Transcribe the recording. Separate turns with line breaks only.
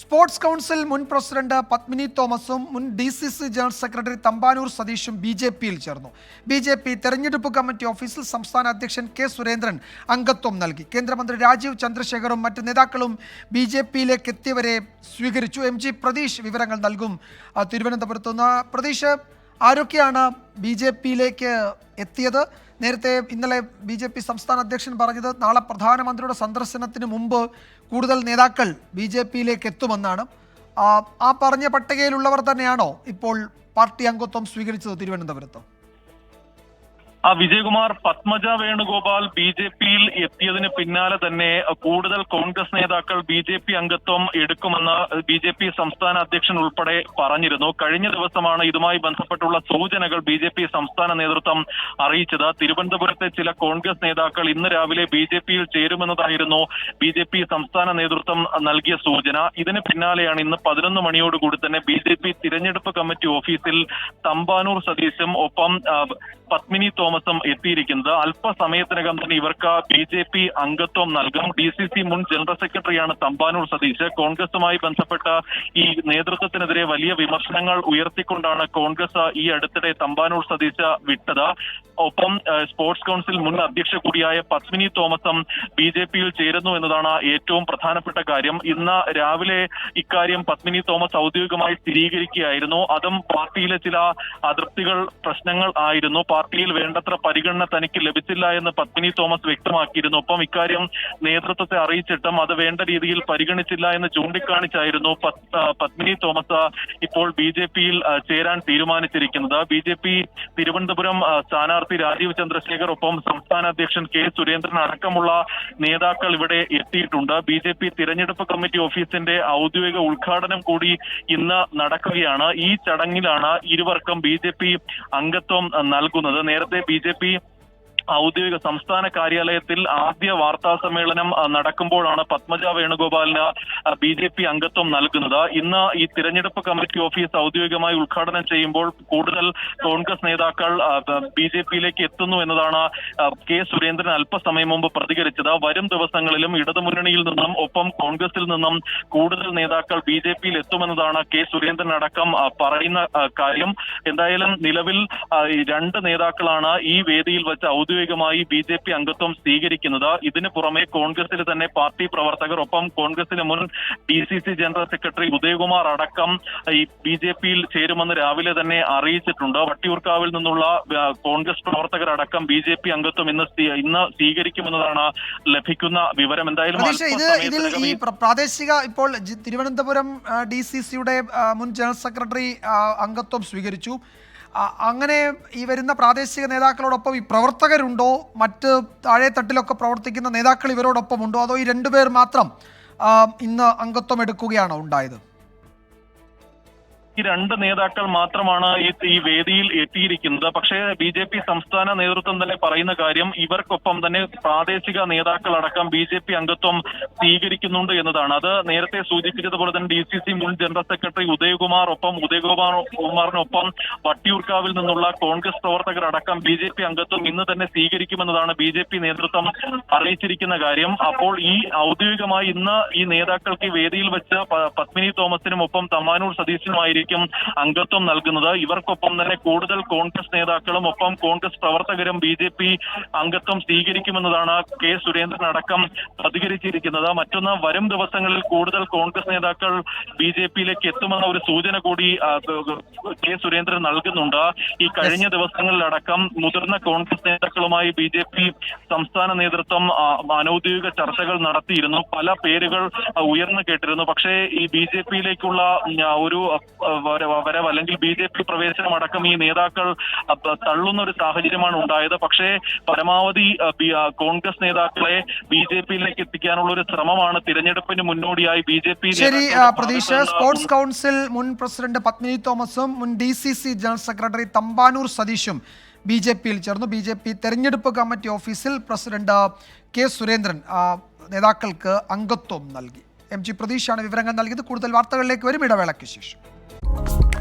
Sports council മുൻ president Padmini തോമസും മുൻ D C C general secretary Thampanoor സതീഷും B J പിയിൽ ചേർന്നു. ബി ജെ പി തെരഞ്ഞെടുപ്പ് കമ്മിറ്റി ഓഫീസിൽ സംസ്ഥാന അധ്യക്ഷൻ കെ സുരേന്ദ്രൻ അംഗത്വം നൽകി. കേന്ദ്രമന്ത്രി രാജീവ് ചന്ദ്രശേഖറും മറ്റ് നേതാക്കളും ബി ജെ പിയിലേക്ക് എത്തിയവരെ സ്വീകരിച്ചു. എം ജി പ്രതീഷ് വിവരങ്ങൾ നൽകും. തിരുവനന്തപുരത്ത് നിന്ന് പ്രതീഷ് ആരൊക്കെയാണ് ബി ജെ പിയിലേക്ക് എത്തിയത്? നേരത്തെ ഇന്നലെ ബി ജെ പി സംസ്ഥാന അധ്യക്ഷൻ പറഞ്ഞത് നാളെ പ്രധാനമന്ത്രിയുടെ സന്ദർശനത്തിന് മുമ്പ് കൂടുതൽ നേതാക്കൾ ബി ജെ പിയിലേക്ക് എത്തുമെന്നാണ്. ആ, പറഞ്ഞ പട്ടികയിലുള്ളവർ തന്നെയാണോ ഇപ്പോൾ പാർട്ടി അംഗത്വം സ്വീകരിച്ചത് തിരുവനന്തപുരത്ത്?
ആ വിജയകുമാർ പത്മജ വേണുഗോപാൽ ബി ജെ പിയിൽ എത്തിയതിന് പിന്നാലെ തന്നെ കൂടുതൽ കോൺഗ്രസ് നേതാക്കൾ ബി ജെ പി അംഗത്വം എടുക്കുമെന്ന് ബി ജെ പി സംസ്ഥാന അധ്യക്ഷൻ ഉൾപ്പെടെ പറഞ്ഞിരുന്നു. കഴിഞ്ഞ ദിവസമാണ് ഇതുമായി ബന്ധപ്പെട്ടുള്ള സൂചനകൾ ബി ജെ പി സംസ്ഥാന നേതൃത്വം അറിയിച്ചത്. തിരുവനന്തപുരത്തെ ചില കോൺഗ്രസ് നേതാക്കൾ ഇന്ന് രാവിലെ ബി ജെ പിയിൽ ചേരുമെന്നതായിരുന്നു ബി ജെ പി സംസ്ഥാന നേതൃത്വം നൽകിയ സൂചന. ഇതിന് പിന്നാലെയാണ് ഇന്ന് പതിനൊന്ന് മണിയോടുകൂടി തന്നെ ബി ജെ പി തിരഞ്ഞെടുപ്പ് കമ്മിറ്റി ഓഫീസിൽ തമ്പാനൂർ സതീശും ഒപ്പം പത്മിനി തോമസും എത്തിയിരിക്കുന്നത്. അല്പസമയത്തിനകം തന്നെ ഇവർക്ക് ബി ജെ പി അംഗത്വം നൽകും. ഡി സി സി മുൻ ജനറൽ സെക്രട്ടറിയാണ് തമ്പാനൂർ സതീഷ് കോൺഗ്രസുമായി ബന്ധപ്പെട്ട ഈ നേതൃത്വത്തിനെതിരെ വലിയ വിമർശനങ്ങൾ ഉയർത്തിക്കൊണ്ടാണ് കോൺഗ്രസ് ഈ അടുത്തിടെ തമ്പാനൂർ സതീഷ് വിട്ടത്. ഒപ്പം സ്പോർട്സ് കൗൺസിൽ മുൻ അധ്യക്ഷ കൂടിയായ പത്മിനി തോമസും ബി ജെ പിയിൽ ചേരുന്നു എന്നതാണ് ഏറ്റവും പ്രധാനപ്പെട്ട കാര്യം. ഇന്ന് രാവിലെ ഇക്കാര്യം പത്മിനി തോമസ് ഔദ്യോഗികമായി സ്ഥിരീകരിക്കുകയായിരുന്നു. അതും പാർട്ടിയിലെ ചില അതൃപ്തികൾ പ്രശ്നങ്ങൾ ആയിരുന്നു. പാർട്ടിയിൽ വേണ്ടത്ര പരിഗണന തനിക്ക് ലഭിച്ചില്ല എന്ന് പത്മിനി തോമസ് വ്യക്തമാക്കിയിരുന്നു. ഒപ്പം ഇക്കാര്യം നേതൃത്വത്തെ അറിയിച്ചിട്ടും അത് വേണ്ട രീതിയിൽ പരിഗണിച്ചില്ല എന്ന് ചൂണ്ടിക്കാണിച്ചായിരുന്നു പത്മിനി തോമസ് ഇപ്പോൾ ബി ജെ പിയിൽ ചേരാൻ തീരുമാനിച്ചിരിക്കുന്നത്. ബി ജെ പി തിരുവനന്തപുരം സ്ഥാനാർത്ഥി രാജീവ് ചന്ദ്രശേഖർ ഒപ്പം സംസ്ഥാന അധ്യക്ഷൻ കെ സുരേന്ദ്രൻ അടക്കമുള്ള നേതാക്കൾ ഇവിടെ എത്തിയിട്ടുണ്ട്. ബി ജെ പി തിരഞ്ഞെടുപ്പ് കമ്മിറ്റി ഓഫീസിന്റെ ഔദ്യോഗിക ഉദ്ഘാടനം കൂടി ഇന്ന് നടക്കുകയാണ്. ഈ ചടങ്ങിലാണ് ഇരുവർക്കും ബി ജെ പി അംഗത്വം നൽകുന്നത്. നേരത്തെ ബി ജെ പി ഔദ്യോഗിക സംസ്ഥാന കാര്യാലയത്തിൽ ആദ്യ വാർത്താ സമ്മേളനം നടക്കുമ്പോഴാണ് പത്മജ വേണുഗോപാലിന് ബി ജെ പി അംഗത്വം നൽകുന്നത്. ഇന്ന് ഈ തിരഞ്ഞെടുപ്പ് കമ്മിറ്റി ഓഫീസ് ഔദ്യോഗികമായി ഉദ്ഘാടനം ചെയ്യുമ്പോൾ കൂടുതൽ കോൺഗ്രസ് നേതാക്കൾ ബി ജെ പിയിലേക്ക് എത്തുന്നു എന്നതാണ് കെ സുരേന്ദ്രൻ അല്പസമയം മുമ്പ് പ്രതികരിച്ചത്. വരും ദിവസങ്ങളിലും ഇടതുമുന്നണിയിൽ നിന്നും ഒപ്പം കോൺഗ്രസിൽ നിന്നും കൂടുതൽ നേതാക്കൾ ബി ജെ പിയിൽ എത്തുമെന്നതാണ് കെ സുരേന്ദ്രൻ അടക്കം പറയുന്ന കാര്യം. എന്തായാലും നിലവിൽ രണ്ട് നേതാക്കളാണ് ഈ വേദിയിൽ വെച്ച് ഔദ്യോഗികമായി ബി ജെ പി അംഗത്വം സ്വീകരിക്കുന്നത്. ഇതിനു പുറമെ കോൺഗ്രസിൽ തന്നെ പാർട്ടി പ്രവർത്തകർ ഒപ്പം കോൺഗ്രസിന് മുൻ D C C general secretary Udayakumar അടക്കം ഈ ബി ജെ പിയിൽ ചേരുമെന്ന് രാവിലെ തന്നെ അറിയിച്ചിട്ടുണ്ട്. വട്ടിയൂർക്കാവിൽ നിന്നുള്ള കോൺഗ്രസ് പ്രവർത്തകരടക്കം ബി ജെ പി അംഗത്വം ഇന്ന് ഇന്ന് സ്വീകരിക്കുമെന്നതാണ് ലഭിക്കുന്ന വിവരം. എന്തായാലും
ഇത് ഇതിൽ ഈ പ്രാദേശിക ഇപ്പോൾ തിരുവനന്തപുരം ഡി സി സിയുടെ മുൻ ജനറൽ സെക്രട്ടറി അംഗത്വം സ്വീകരിച്ചു. അങ്ങനെ ഈ വരുന്ന പ്രാദേശിക നേതാക്കളോടൊപ്പം ഈ പ്രവർത്തകരുണ്ടോ? മറ്റ് താഴെ തട്ടിലൊക്കെ പ്രവർത്തിക്കുന്ന നേതാക്കൾ ഇവരോടൊപ്പം ഉണ്ടോ? അതോ ഈ രണ്ടുപേർ മാത്രം ഇന്ന് അംഗത്വം എടുക്കുകയാണോ ഉണ്ടായത്?
ഈ രണ്ട് നേതാക്കൾ മാത്രമാണ് ഈ വേദിയിൽ എത്തിയിരിക്കുന്നത്. പക്ഷേ ബി ജെ പി സംസ്ഥാന നേതൃത്വം തന്നെ പറയുന്ന കാര്യം ഇവർക്കൊപ്പം തന്നെ പ്രാദേശിക നേതാക്കളടക്കം ബി ജെ പി അംഗത്വം സ്വീകരിക്കുന്നുണ്ട് എന്നതാണ്. അത് നേരത്തെ സൂചിപ്പിച്ചതുപോലെ തന്നെ ഡി സി സി മുൻ ജനറൽ സെക്രട്ടറി ഉദയകുമാർ ഒപ്പം ഉദയകുമാർ കുമാറിനൊപ്പം വട്ടിയൂർക്കാവിൽ നിന്നുള്ള കോൺഗ്രസ് പ്രവർത്തകർ അടക്കം ബി ജെ പി അംഗത്വം ഇന്ന് തന്നെ സ്വീകരിക്കുമെന്നതാണ് ബി ജെ പി നേതൃത്വം അറിയിച്ചിരിക്കുന്ന കാര്യം. അപ്പോൾ ഈ ഔദ്യോഗികമായി ഇന്ന് ഈ നേതാക്കൾക്ക് വേദിയിൽ വെച്ച് പത്മിനി തോമസിനും ഒപ്പം തമ്മാനൂർ സതീശനുമായിരിക്കും അംഗത്വം നൽകുന്നത്. ഇവർക്കൊപ്പം തന്നെ കൂടുതൽ കോൺഗ്രസ് നേതാക്കളും ഒപ്പം കോൺഗ്രസ് പ്രവർത്തകരും ബി ജെ പി അംഗത്വം സ്വീകരിക്കുമെന്നതാണ് കെ സുരേന്ദ്രൻ അടക്കം പ്രതികരിച്ചിരിക്കുന്നത്. മറ്റൊന്ന് വരും ദിവസങ്ങളിൽ കൂടുതൽ കോൺഗ്രസ് നേതാക്കൾ ബി ജെ പിയിലേക്ക് എത്തുമെന്ന ഒരു സൂചന കൂടി കെ സുരേന്ദ്രൻ നൽകുന്നുണ്ട്. ഈ കഴിഞ്ഞ ദിവസങ്ങളിലടക്കം മുതിർന്ന കോൺഗ്രസ് നേതാക്കളുമായി ബി ജെ പി സംസ്ഥാന നേതൃത്വം അനൌദ്യോഗിക ചർച്ചകൾ നടത്തിയിരുന്നു. പല പേരുകൾ ഉയർന്നു കേട്ടിരുന്നു. പക്ഷേ ഈ ബി ജെ പിയിലേക്കുള്ള ഒരു വരവ് അല്ലെങ്കിൽ ബി ജെ പി പ്രവേശനം അടക്കം ഈ നേതാക്കൾ തള്ളുന്ന ഒരു സാഹചര്യമാണ് ഉണ്ടായത്. പക്ഷേ പരമാവധി കോൺഗ്രസ് നേതാക്കളെ ബി ജെ പിയിലേക്ക് എത്തിക്കാനുള്ള ഒരു ശ്രമമാണ് തിരഞ്ഞെടുപ്പിന് മുന്നോടിയായി ബി ജെ പി
ശരി പ്രതീക്ഷ. സ്പോർട്സ് കൗൺസിൽ മുൻ പ്രസിഡന്റ് പത്മിനി തോമസും മുൻ D C C general secretary Thampanoor സതീഷും B J പിയിൽ ചേർന്നു. ബി ജെ പി തെരഞ്ഞെടുപ്പ് കമ്മിറ്റി ഓഫീസിൽ പ്രസിഡന്റ് കെ സുരേന്ദ്രൻ നേതാക്കൾക്ക് അംഗത്വം നൽകി. എം ജി പ്രതീഷാണ് വിവരങ്ങൾ നൽകിയത്. കൂടുതൽ വാർത്തകളിലേക്ക് വരും. ഇടവേളയ്ക്ക് ശേഷം. Thank you